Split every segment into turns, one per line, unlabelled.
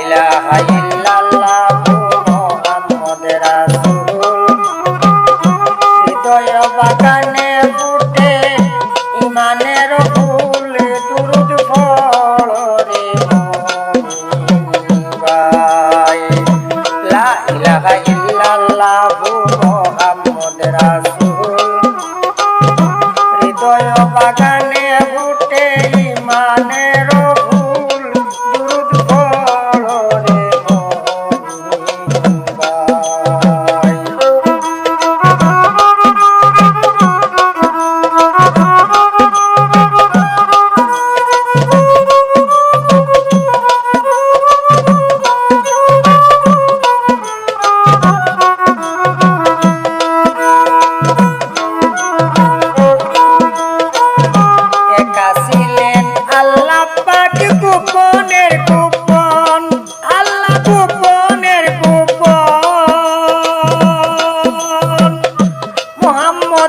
ইলাহা ইল্লা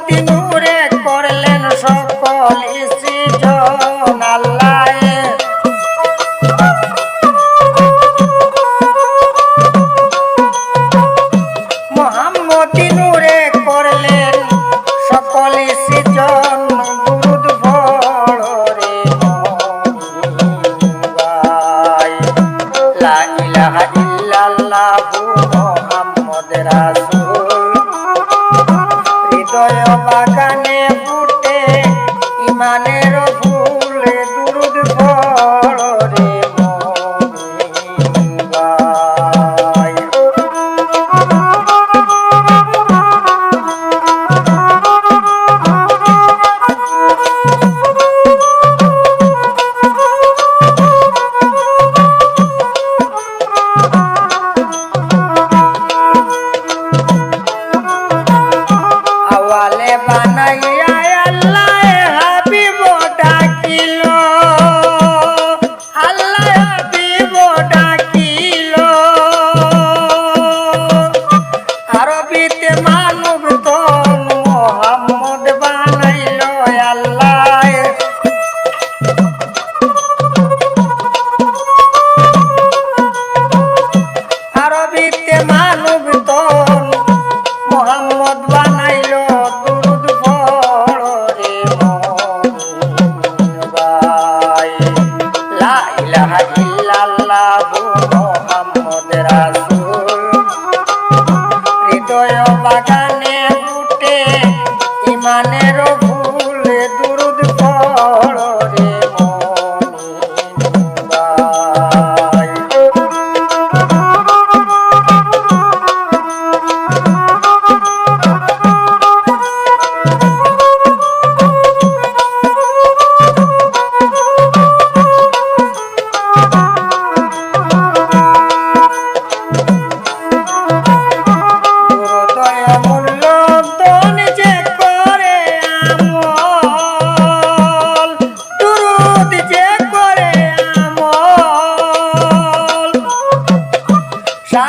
মতি নূরে করলেন সকল সৃজন আল্লাহ। মহাম্মতি নূরে করলেন সকল সৃজন লা সম্মান আমাদের আজ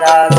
that